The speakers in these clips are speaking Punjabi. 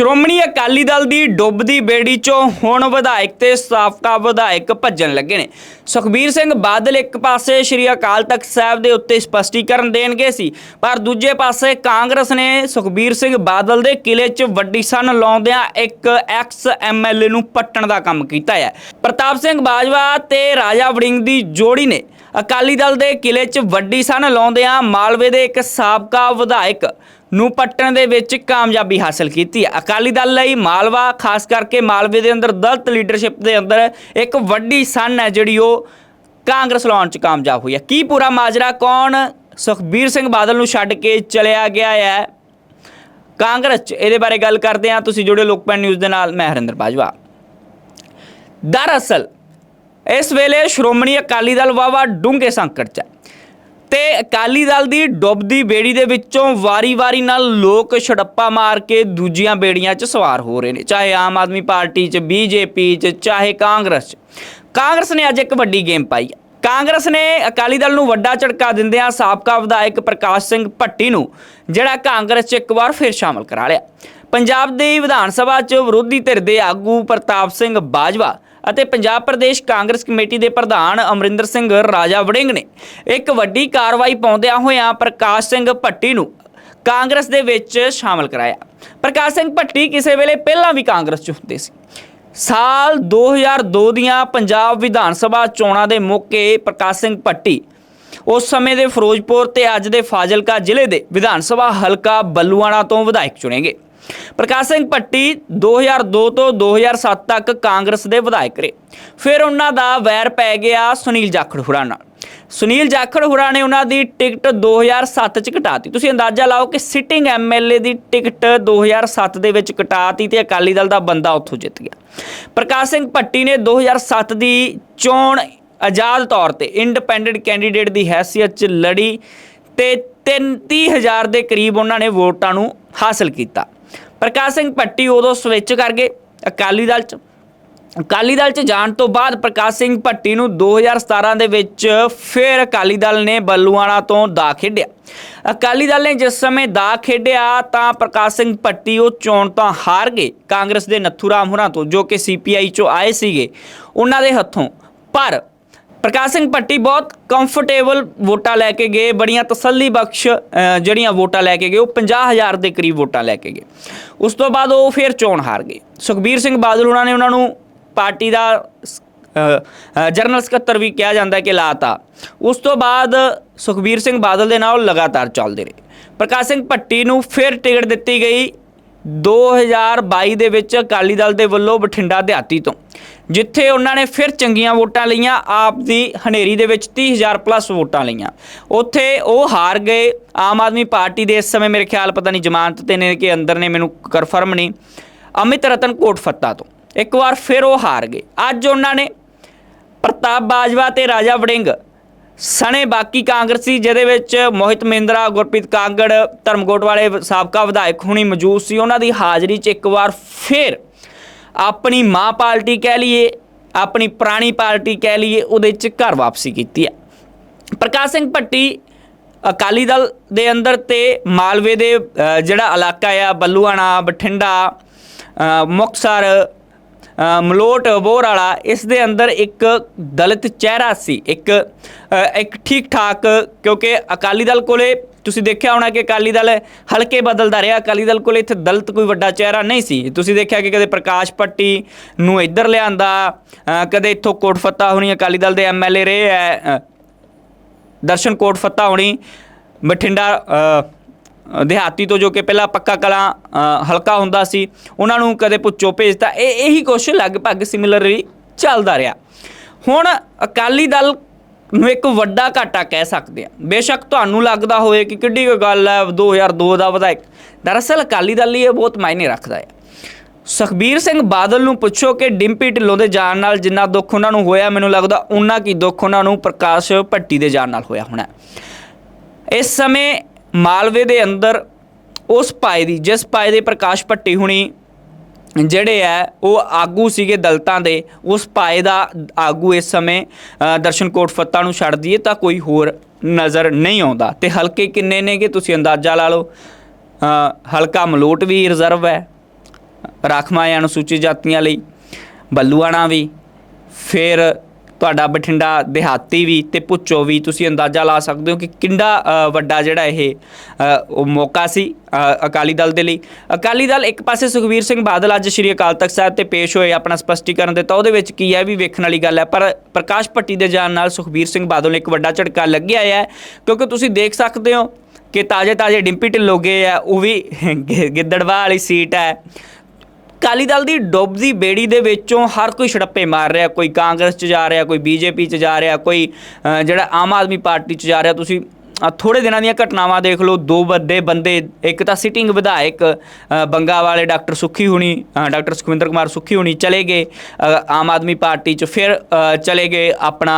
ਸ਼੍ਰੋਮਣੀ ਅਕਾਲੀ ਦਲ ਦੀ ਡੁੱਬਦੀ ਬੇੜੀ ਚੋਂ ਹੁਣ ਵਿਧਾਇਕ ਤੇ ਸਾਬਕਾ ਵਿਧਾਇਕ ਭੱਜਣ ਲੱਗੇ ਨੇ। ਸੁਖਬੀਰ ਸਿੰਘ ਬਾਦਲ ਇੱਕ ਪਾਸੇ ਸ਼੍ਰੀ ਅਕਾਲ ਤਖਤ ਸਾਹਿਬ ਦੇ ਉੱਤੇ ਸਪਸ਼ਟੀਕਰਨ ਦੇਣਗੇ ਸੀ, ਪਰ ਦੂਜੇ ਪਾਸੇ ਕਾਂਗਰਸ ਨੇ ਸੁਖਬੀਰ ਸਿੰਘ ਬਾਦਲ ਦੇ ਕਿਲੇ 'ਚ ਵੱਡੀ ਸਨ ਲਾਉਂਦਿਆਂ ਇੱਕ ਐਕਸ ਐਮਐਲਏ ਨੂੰ ਪੱਟਣ ਦਾ ਕੰਮ ਕੀਤਾ ਹੈ। ਪ੍ਰਤਾਪ ਸਿੰਘ ਬਾਜਵਾ ਤੇ ਰਾਜਾ ਵੜਿੰਗ ਦੀ ਜੋੜੀ ਨੇ ਅਕਾਲੀ ਦਲ ਦੇ ਕਿਲੇ 'ਚ ਵੱਡੀ ਸਨ ਲਾਉਂਦਿਆਂ ਮਾਲਵੇ ਦੇ ਇੱਕ ਸਾਬਕਾ ਵਿਧਾਇਕ ਨੂੰ ਪੱਟਣ ਦੇ ਵਿੱਚ ਕਾਮਯਾਬੀ ਹਾਸਲ ਕੀਤੀ ਹੈ। ਅਕਾਲੀ ਦਲ ਲਈ ਮਾਲਵਾ, ਖਾਸ ਕਰਕੇ ਮਾਲਵੇ ਦੇ ਅੰਦਰ ਦਲਤ ਲੀਡਰਸ਼ਿਪ ਦੇ ਅੰਦਰ ਇੱਕ ਵੱਡੀ ਸਨ ਹੈ ਜਿਹੜੀ ਉਹ ਕਾਂਗਰਸ ਲਾਉਣ 'ਚ ਕਾਮਯਾਬ ਹੋਈ ਹੈ। ਕੀ ਪੂਰਾ ਮਾਜਰਾ ਕੌਣ? ਸੁਖਬੀਰ ਸਿੰਘ ਬਾਦਲ ਨੂੰ ਛੱਡ ਕੇ ਚਲਿਆ ਗਿਆ ਹੈ ਕਾਂਗਰਸ 'ਚ। ਇਹਦੇ ਬਾਰੇ ਗੱਲ ਕਰਦੇ ਹਾਂ। ਤੁਸੀਂ ਜੁੜੇ ਲੋਕਪਾਲ ਨਿਊਜ਼ ਦੇ ਨਾਲ, ਮੈਂ ਹਰਿੰਦਰ ਬਾਜਵਾ। ਦਰਅਸਲ, ਇਸ ਵੇਲੇ ਸ਼੍ਰੋਮਣੀ ਅਕਾਲੀ ਦਲ ਵਾਵਾ ਡੂੰਘੇ ਸੰਕਟ 'ਚ ਹੈ। ਤੇ ਅਕਾਲੀ ਦਲ ਦੀ ਡੁੱਬਦੀ ਬੇੜੀ ਦੇ ਵਿੱਚੋਂ ਵਾਰੀ-ਵਾਰੀ ਨਾਲ ਲੋਕ ਛੜੱਪਾ ਮਾਰ ਕੇ ਦੂਜੀਆਂ ਬੇੜੀਆਂ 'ਚ ਸਵਾਰ ਹੋ ਰਹੇ ਨੇ, ਚਾਹੇ ਆਮ ਆਦਮੀ ਪਾਰਟੀ 'ਚ ਬੀਜੇਪੀ 'ਚ, ਚਾਹੇ ਕਾਂਗਰਸ 'ਚ। ਕਾਂਗਰਸ ਨੇ ਅੱਜ ਇੱਕ ਵੱਡੀ ਗੇਮ ਪਾਈ ਹੈ ਕਾਂਗਰਸ ਨੇ ਅਕਾਲੀ ਦਲ ਨੂੰ ਵੱਡਾ ਝਟਕਾ ਦਿੰਦਿਆਂ ਸਾਬਕਾ ਵਿਧਾਇਕ ਪ੍ਰਕਾਸ਼ ਸਿੰਘ ਭੱਟੀ ਨੂੰ, ਜਿਹੜਾ ਕਾਂਗਰਸ 'ਚ ਇੱਕ ਵਾਰ ਫਿਰ ਸ਼ਾਮਲ ਕਰਾ ਲਿਆ। ਪੰਜਾਬ ਦੇ ਵਿਧਾਨ ਸਭਾ 'ਚ ਵਿਰੋਧੀ ਧਿਰ ਦੇ ਆਗੂ ਪ੍ਰਤਾਪ ਸਿੰਘ ਬਾਜਵਾ ਅਤੇ ਪੰਜਾਬ ਪ੍ਰਦੇਸ਼ ਕਾਂਗਰਸ ਕਮੇਟੀ ਦੇ ਪ੍ਰਧਾਨ ਅਮਰਿੰਦਰ ਸਿੰਘ ਰਾਜਾ ਵੜਿੰਗ ਨੇ ਇੱਕ ਵੱਡੀ ਕਾਰਵਾਈ ਪਾਉਂਦਿਆਂ ਹੋਇਆਂ ਪ੍ਰਕਾਸ਼ ਸਿੰਘ ਭੱਟੀ ਨੂੰ ਕਾਂਗਰਸ ਦੇ ਵਿੱਚ ਸ਼ਾਮਲ ਕਰਾਇਆ। ਪ੍ਰਕਾਸ਼ ਸਿੰਘ ਭੱਟੀ ਕਿਸੇ ਵੇਲੇ ਪਹਿਲਾਂ ਵੀ ਕਾਂਗਰਸ 'ਚ ਹੁੰਦੇ ਸੀ। ਸਾਲ 2002 ਦੀਆਂ ਪੰਜਾਬ ਵਿਧਾਨ ਸਭਾ ਚੋਣਾਂ ਦੇ ਮੌਕੇ ਪ੍ਰਕਾਸ਼ ਸਿੰਘ ਭੱਟੀ ਉਸ ਸਮੇਂ ਦੇ ਫਿਰੋਜ਼ਪੁਰ ਤੇ ਅੱਜ ਦੇ ਫਾਜ਼ਿਲਕਾ ਜ਼ਿਲ੍ਹੇ ਦੇ ਵਿਧਾਨ ਸਭਾ ਹਲਕਾ ਬੱਲੂਆਣਾ ਤੋਂ ਵਿਧਾਇਕ ਚੁਣੇ ਗਏ। ਪ੍ਰਕਾਸ਼ ਸਿੰਘ ਭੱਟੀ 2002 ਤੋਂ 2007 ਤੱਕ ਕਾਂਗਰਸ ਦੇ ਵਿਧਾਇਕ ਰਹੇ। ਫਿਰ ਉਹਨਾਂ ਦਾ ਵੈਰ ਪੈ ਗਿਆ ਸੁਨੀਲ ਜਾਖੜ ਹੁਰਾ ਨਾਲ। ਸੁਨੀਲ ਜਾਖੜ ਹੁਰਾ ਨੇ ਉਹਨਾਂ ਦੀ ਟਿਕਟ 2007 ਚ ਕਟਾਤੀ ਤੁਸੀਂ ਅੰਦਾਜ਼ਾ ਲਾਓ ਕਿ ਸਿਟਿੰਗ ਐਮਐਲਏ ਦੀ ਟਿਕਟ 2007 ਦੇ ਵਿੱਚ ਕਟਾਤੀ ਤੇ ਅਕਾਲੀ ਦਲ ਦਾ ਬੰਦਾ ਉੱਥੋਂ ਜਿੱਤ ਗਿਆ। ਪ੍ਰਕਾਸ਼ ਸਿੰਘ ਭੱਟੀ ਨੇ 2007 ਦੀ ਚੋਣ ਆਜ਼ਾਦ ਤੌਰ ਤੇ ਇੰਡੀਪੈਂਡੈਂਟ ਕੈਂਡੀਡੇਟ ਦੀ ਹੈਸੀਅਤ 'ਚ ਲੜੀ ਤੇ 33000 ਦੇ ਕਰੀਬ ਉਹਨਾਂ ਨੇ ਵੋਟਾਂ ਨੂੰ ਹਾਸਲ ਕੀਤਾ। ਪ੍ਰਕਾਸ਼ ਸਿੰਘ ਭੱਟੀ ਉਦੋਂ ਸਵਿਚ ਕਰ ਗਏ ਅਕਾਲੀ ਦਲ 'ਚ। ਅਕਾਲੀ ਦਲ 'ਚ ਜਾਣ ਤੋਂ ਬਾਅਦ ਪ੍ਰਕਾਸ਼ ਸਿੰਘ ਭੱਟੀ ਨੂੰ 2017 ਦੇ ਵਿੱਚ ਫਿਰ ਅਕਾਲੀ ਦਲ ਨੇ ਬੱਲੂਆਣਾ ਤੋਂ ਦਾ ਖੇਡਿਆ। ਅਕਾਲੀ ਦਲ ਨੇ ਜਿਸ ਸਮੇਂ ਦਾ ਖੇਡਿਆ ਤਾਂ ਪ੍ਰਕਾਸ਼ ਸਿੰਘ ਭੱਟੀ ਉਹ ਚੋਣ ਤਾਂ ਹਾਰ ਗਏ। ਕਾਂਗਰਸ ਦੇ ਨੱਥੂ ਰਾਮ ਹੁਰਾਂ ਤੋਂ ਜੋ ਕਿ ਸੀਪੀਆਈ 'ਚੋਂ ਆਏ ਸੀਗੇ, ਉਹਨਾਂ ਦੇ ਹੱਥੋਂ। ਪਰ ਪ੍ਰਕਾਸ਼ ਸਿੰਘ ਭੱਟੀ ਬਹੁਤ ਕੰਫਰਟੇਬਲ ਵੋਟਾਂ ਲੈ ਕੇ ਗਏ, ਬੜੀਆਂ ਤਸੱਲੀ ਬਖਸ਼ ਜਿਹੜੀਆਂ ਵੋਟਾਂ ਲੈ ਕੇ ਗਏ, ਉਹ 50000 ਦੇ ਕਰੀਬ ਵੋਟਾਂ ਲੈ ਕੇ ਗਏ। ਉਸ ਤੋਂ ਬਾਅਦ ਉਹ ਫਿਰ ਚੋਣ ਹਾਰ ਗਏ। ਸੁਖਬੀਰ ਸਿੰਘ ਬਾਦਲ ਉਹਨਾਂ ਨੇ ਉਹਨਾਂ ਨੂੰ ਪਾਰਟੀ ਦਾ ਸ- ਜਨਰਲ ਸਕੱਤਰ ਵੀ ਕਿਹਾ ਜਾਂਦਾ ਹੈ ਕਿ ਲਾਤਾ। ਉਸ ਤੋਂ ਬਾਅਦ ਸੁਖਬੀਰ ਸਿੰਘ ਬਾਦਲ ਦੇ ਨਾਲ ਉਹ ਲਗਾਤਾਰ ਚੱਲਦੇ ਰਹੇ। ਪ੍ਰਕਾਸ਼ ਸਿੰਘ ਭੱਟੀ ਨੂੰ ਫਿਰ ਟਿਕਟ ਦਿੱਤੀ ਗਈ। 2022 ਦੇ ਵਿੱਚ ਅਕਾਲੀ ਦਲ ਦੇ ਵੱਲੋਂ ਬਠਿੰਡਾ ਦਿਹਾਤੀ ਤੋਂ, ਜਿੱਥੇ ਉਹਨਾਂ ਨੇ ਫਿਰ ਚੰਗੀਆਂ ਵੋਟਾਂ ਲਈਆਂ, ਆਪ ਦੀ ਹਨੇਰੀ ਦੇ ਵਿੱਚ 30000 ਪਲੱਸ ਵੋਟਾਂ ਲਈਆਂ। ਉੱਥੇ ਉਹ ਹਾਰ ਗਏ। ਆਮ ਆਦਮੀ ਪਾਰਟੀ ਦੇ ਇਸ ਸਮੇਂ ਮੇਰੇ ਖਿਆਲ ਪਤਾ ਨਹੀਂ ਜ਼ਮਾਨਤ ਤੇ ਨੇ ਕਿ ਅੰਦਰ ਨੇ, ਮੈਨੂੰ ਕਨਫਰਮ ਨਹੀਂ। ਅਮਿਤ ਰਤਨ ਕੋਟ ਫੱਤਾ ਤੋਂ, ਇੱਕ ਵਾਰ ਫਿਰ ਉਹ ਹਾਰ ਗਏ। ਅੱਜ ਉਹਨਾਂ ਨੇ ਪ੍ਰਤਾਪ ਬਾਜਵਾ ਤੇ ਰਾਜਾ ਵੜਿੰਗ ਸਣੇ ਬਾਕੀ ਕਾਂਗਰਸੀ ਜਿਹਦੇ ਵਿੱਚ ਮੋਹਿਤ ਮਹਿੰਦਰਾ ਗੁਰਪ੍ਰੀਤ ਕਾਂਗੜ ਧਰਮਕੋਟ ਵਾਲੇ ਸਾਬਕਾ ਵਿਧਾਇਕ ਹੁਣੀ ਮੌਜੂਦ ਸੀ ਉਹਨਾਂ ਦੀ ਹਾਜ਼ਰੀ 'ਚ ਇੱਕ ਵਾਰ ਫਿਰ ਆਪਣੀ ਮਾਂ ਪਾਰਟੀ ਕਹਿ ਲਈਏ ਆਪਣੀ ਪੁਰਾਣੀ ਪਾਰਟੀ ਕਹਿ ਲਈਏ ਉਹਦੇ 'ਚ ਘਰ ਵਾਪਸੀ ਕੀਤੀ ਹੈ। ਪ੍ਰਕਾਸ਼ ਸਿੰਘ ਭੱਟੀ ਅਕਾਲੀ ਦਲ ਦੇ ਅੰਦਰ ਤੇ ਮਾਲਵੇ ਦੇ ਜਿਹੜਾ ਇਲਾਕਾ ਆ ਬੱਲੂਆਣਾ ਬਠਿੰਡਾ ਅ, ਮੁਕਤਸਰ ਮਲੋਟ ਬੋਰ ਵਾਲਾ ਇਸ ਦੇ ਅੰਦਰ ਇੱਕ ਦਲਿਤ ਚਿਹਰਾ ਸੀ, ਇੱਕ ਇੱਕ ਠੀਕ ਠਾਕ ਕਿਉਂਕਿ ਅਕਾਲੀ ਦਲ ਕੋਲੇ ਤੁਸੀਂ ਦੇਖਿਆ ਹੋਣਾ ਕਿ ਅਕਾਲੀ ਦਲ ਹਲਕੇ ਬਦਲਦਾ ਰਿਹਾ, ਅਕਾਲੀ ਦਲ ਕੋਲੇ ਇੱਥੇ ਦਲਿਤ ਕੋਈ ਵੱਡਾ ਚਿਹਰਾ ਨਹੀਂ ਸੀ। ਤੁਸੀਂ ਦੇਖਿਆ ਕਿ ਕਦੇ ਪ੍ਰਕਾਸ਼ ਪੱਟੀ ਨੂੰ ਇੱਧਰ ਲਿਆਂਦਾ ਕਦੇ ਇੱਥੋਂ ਕੋਟਫੱਤਾ ਹੋਣੀ, ਅਕਾਲੀ ਦਲ ਦੇ ਐਮਐਲਏ ਰਹੇ ਹੈ ਦਰਸ਼ਨ ਕੋਟਫੱਤਾ ਹੋਣੀ, ਬਠਿੰਡਾ ਦਿਹਾਤੀ ਤੋਂ ਜੋ ਕਿ ਪਹਿਲਾਂ ਪੱਕਾ ਕਲਾਂ ਹਲਕਾ ਹੁੰਦਾ ਸੀ, ਉਹਨਾਂ ਨੂੰ ਕਦੇ ਪੁੱਛੋ ਭੇਜਤਾ ਇਹ ਇਹੀ ਕੁਛ ਲਗਭਗ ਸਿਮਿਲਰਲੀ ਚੱਲਦਾ ਰਿਹਾ। ਹੁਣ ਅਕਾਲੀ ਦਲ ਨੂੰ ਇੱਕ ਵੱਡਾ ਘਾਟਾ ਕਹਿ ਸਕਦੇ ਆ ਬੇਸ਼ੱਕ ਤੁਹਾਨੂੰ ਲੱਗਦਾ ਹੋਵੇ ਕਿ ਕਿੱਡੀ ਕੋਈ ਗੱਲ ਹੈ 2002 ਦਾ ਵਿਧਾਇਕ। ਦਰਅਸਲ ਅਕਾਲੀ ਦਲ ਲਈ ਇਹ ਬਹੁਤ ਮਾਇਨੇ ਰੱਖਦਾ ਹੈ। ਸੁਖਬੀਰ ਸਿੰਘ ਬਾਦਲ ਨੂੰ ਪੁੱਛੋ ਕਿ ਡਿੰਪੀ ਢਿੱਲੋਂ ਦੇ ਜਾਣ ਨਾਲ ਜਿੰਨਾ ਦੁੱਖ ਉਹਨਾਂ ਨੂੰ ਹੋਇਆ, ਮੈਨੂੰ ਲੱਗਦਾ ਉਨਾ ਕੀ ਦੁੱਖ ਉਹਨਾਂ ਨੂੰ ਪ੍ਰਕਾਸ਼ ਭੱਟੀ ਦੇ ਜਾਣ ਨਾਲ ਹੋਇਆ ਹੋਣਾ। ਇਸ ਸਮੇਂ ਮਾਲਵੇ ਦੇ ਅੰਦਰ ਉਸ ਪਾਏ ਦੀ, ਜਿਸ ਪਾਏ ਦੇ ਪ੍ਰਕਾਸ਼ ਭੱਟੀ ਹੁਣੀ ਜਿਹੜੇ ਆ, ਉਹ ਆਗੂ ਸੀਗੇ ਦਲਤਾਂ ਦੇ, ਉਸ ਪਾਏ ਦਾ ਆਗੂ ਇਸ ਸਮੇਂ ਦਰਸ਼ਨ ਕੋਟ ਫੱਤਾ ਨੂੰ ਛੱਡ ਦਈਏ ਤਾਂ ਕੋਈ ਹੋਰ ਨਜ਼ਰ ਨਹੀਂ ਆਉਂਦਾ। ਤੇ ਹਲਕੇ ਕਿੰਨੇ ਨੇਗੇ ਤੁਸੀਂ ਅੰਦਾਜ਼ਾ ਲਾ ਲਓ? ਹਲਕਾ ਮਲੋਟ ਵੀ ਰਿਜ਼ਰਵ ਹੈ ਰਾਖਵਾਂ ਅਨੁਸੂਚਿਤ ਜਾਤੀਆਂ ਲਈ, ਬੱਲੂਆਣਾ ਵੀ, ਫਿਰ ਤੁਹਾਡਾ ਬਠਿੰਡਾ ਦਿਹਾਤੀ ਵੀ ਤੇ ਪੁੱਚੋ ਵੀ ਤੁਸੀਂ ਅੰਦਾਜ਼ਾ ਲਾ ਸਕਦੇ ਹੋ ਕਿ ਕਿੰਨਾ ਵੱਡਾ ਜਿਹੜਾ ਇਹ ਉਹ ਮੌਕਾ ਸੀ ਅਕਾਲੀ ਦਲ ਦੇ ਲਈ। ਅਕਾਲੀ ਦਲ ਇੱਕ ਪਾਸੇ ਸੁਖਬੀਰ ਸਿੰਘ ਬਾਦਲ ਅੱਜ ਸ਼੍ਰੀ ਅਕਾਲ ਤਖਤ ਸਾਹਿਬ ਤੇ ਪੇਸ਼ ਹੋਏ ਆਪਣਾ ਸਪਸ਼ਟੀਕਰਨ ਦਿੱਤਾ। ਉਹਦੇ ਵਿੱਚ ਕੀ ਹੈ ਵੀ ਵੇਖਣ ਵਾਲੀ ਗੱਲ ਹੈ, ਪਰ ਪ੍ਰਕਾਸ਼ ਭੱਟੀ ਦੇ ਜਾਣ ਨਾਲ ਸੁਖਬੀਰ ਸਿੰਘ ਬਾਦਲ ਨੂੰ ਇੱਕ ਵੱਡਾ ਝਟਕਾ ਲੱਗਿਆ ਹੈ, ਕਿਉਂਕਿ ਤੁਸੀਂ ਦੇਖ ਸਕਦੇ ਹੋ ਕਿ ਤਾਜੇ ਤਾਜੇ ਡਿੰਪੀ ਢਿੱਲੋਂ ਗਏ ਆ, ਉਹ ਵੀ ਗਿ- ਗਿੱਦੜਵਾਹ ਵਾਲੀ ਸੀਟ ਹੈ। ਅਕਾਲੀ ਦਲ ਦੀ ਡੁੱਬਦੀ ਬੇੜੀ ਦੇ ਵਿੱਚੋਂ ਹਰ ਕੋਈ ਛੜੱਪੇ ਮਾਰ ਰਿਹਾ ਕੋਈ ਕਾਂਗਰਸ 'ਚ ਜਾ ਰਿਹਾ ਕੋਈ ਬੀਜੇਪੀ 'ਚ ਜਾ ਰਿਹਾ ਕੋਈ ਜਿਹੜਾ ਆਮ ਆਦਮੀ ਪਾਰਟੀ 'ਚ ਜਾ ਰਿਹਾ। ਤੁਸੀਂ ਅ, ਥੋੜੇ ਦਿਨਾਂ ਦੀਆਂ ਘਟਨਾਵਾਂ ਦੇਖ ਲਓ। ਦੋ ਵੱਡੇ ਬੰਦੇ ਇੱਕ ਤਾਂ ਸਿਟਿੰਗ ਵਿਧਾਇਕ ਬੰਗਾ ਵਾਲੇ ਡਾਕਟਰ ਸੁੱਖੀ ਹੁਣੀ ਡਾਕਟਰ ਸੁਖਵਿੰਦਰ ਕੁਮਾਰ ਸੁੱਖੀ ਹੁਣੀ ਚਲੇ ਗਏ ਆਮ ਆਦਮੀ ਪਾਰਟੀ 'ਚ। ਫਿਰ ਚਲੇ ਗਏ ਆਪਣਾ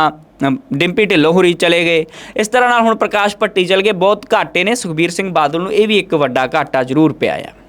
ਡਿੰਪੀ ਢਿੱਲੋਂ ਹੋਰੀ ਚਲੇ ਗਏ। ਇਸ ਤਰ੍ਹਾਂ ਨਾਲ ਹੁਣ ਪ੍ਰਕਾਸ਼ ਭੱਟੀ ਚਲ ਗਏ। ਬਹੁਤ ਘਾਟੇ ਨੇ। ਸੁਖਬੀਰ ਸਿੰਘ ਬਾਦਲ ਨੂੰ ਇਹ ਵੀ ਇੱਕ ਵੱਡਾ ਘਾਟਾ ਜ਼ਰੂਰ ਪਿਆ ਆ।